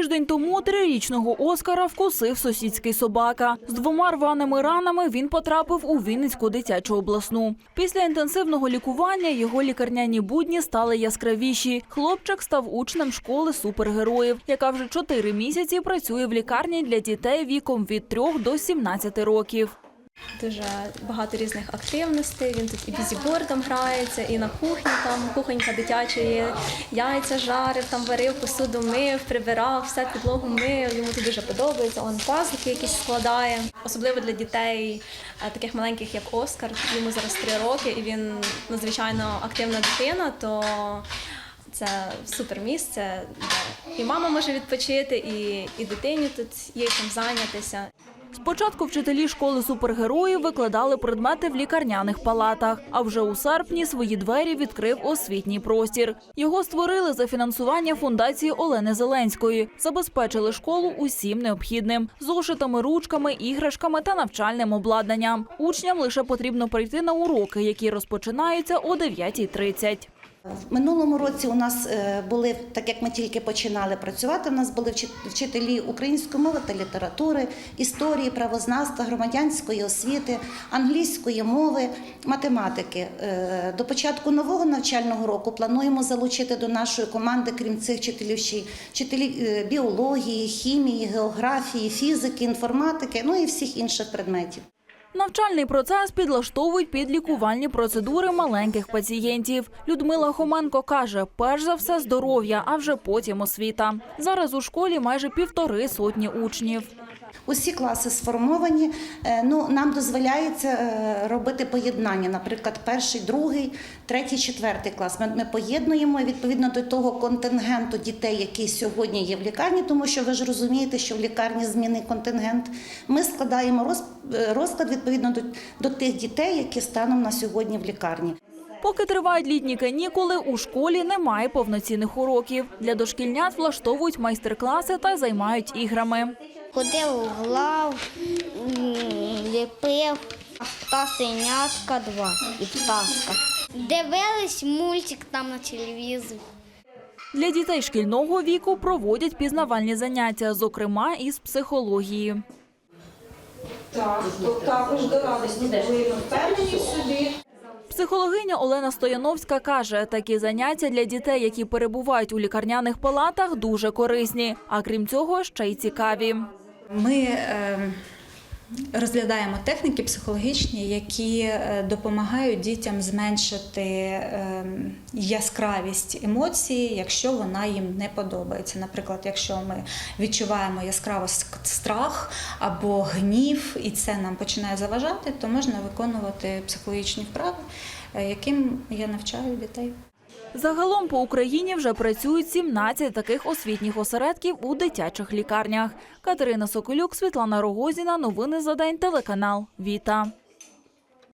Тиждень тому трирічного Оскара вкусив сусідський собака. З двома рваними ранами він потрапив у Вінницьку дитячу обласну. Після інтенсивного лікування його лікарняні будні стали яскравіші. Хлопчик став учнем школи супергероїв, яка вже чотири місяці працює в лікарні для дітей віком від 3 до 17 років. Дуже багато різних активностей. Він тут і бізібордом грається, і на кухні там кухонька дитяча є. Яйця жарив, там варив, посуду мив, прибирав, все підлогу мив. Йому тут дуже подобається. Он пазлики якісь складає. Особливо для дітей е, таких маленьких, як Оскар. Йому зараз три роки, і він надзвичайно активна дитина. То це супер місце, де і мама може відпочити, і, і дитині тут є чим зайнятися. Спочатку вчителі школи супергероїв викладали предмети в лікарняних палатах, а вже у серпні свої двері відкрив освітній простір. Його створили за фінансування фундації Олени Зеленської, забезпечили школу усім необхідним зошитами, ручками, іграшками та навчальним обладнанням. Учням лише потрібно прийти на уроки, які розпочинаються о 9.30. В минулому році у нас е, були, так як ми тільки починали працювати, у нас були вчителі української мови та літератури, історії, правознавства, громадянської освіти, англійської мови, математики. Е, До початку нового навчального року плануємо залучити до нашої команди, крім цих вчителів, ще й вчителі е, біології, хімії, географії, фізики, інформатики, ну і всіх інших предметів. Навчальний процес підлаштовують під лікувальні процедури маленьких пацієнтів. Людмила Хоменко каже, перш за все здоров'я, а вже потім освіта. Зараз у школі майже півтори сотні учнів. Усі класи сформовані. Е, Ну, нам дозволяється е, робити поєднання, наприклад, перший, другий, третій, четвертий клас. Ми, ми поєднуємо відповідно до того контингенту дітей, який сьогодні є в лікарні, тому що ви ж розумієте, що в лікарні змінний контингент. Ми складаємо роз, е, розклад відповідно до, до тих дітей, які станом на сьогодні в лікарні. Поки тривають літні канікули, у школі немає повноцінних уроків. Для дошкільнят влаштовують майстер-класи та займають іграми. Ходив у глав, ліпив птасенятка два і птаска. Дивились мультик там на телевізорі. Для дітей шкільного віку проводять пізнавальні заняття, зокрема із психології. Так, також до впевнені в собі. Психологиня Олена Стояновська каже, такі заняття для дітей, які перебувають у лікарняних палатах, дуже корисні, а крім цього, ще й цікаві. Ми е, розглядаємо техніки психологічні, які е, допомагають дітям зменшити е, яскравість емоцій, якщо вона їм не подобається. Наприклад, якщо ми відчуваємо яскраво страх або гнів, і це нам починає заважати, то можна виконувати психологічні вправи, е, яким я навчаю дітей. Загалом по Україні вже працюють 17 таких освітніх осередків у дитячих лікарнях. Катерина Соколюк, Світлана Рогозіна. Новини за день. Телеканал Віта.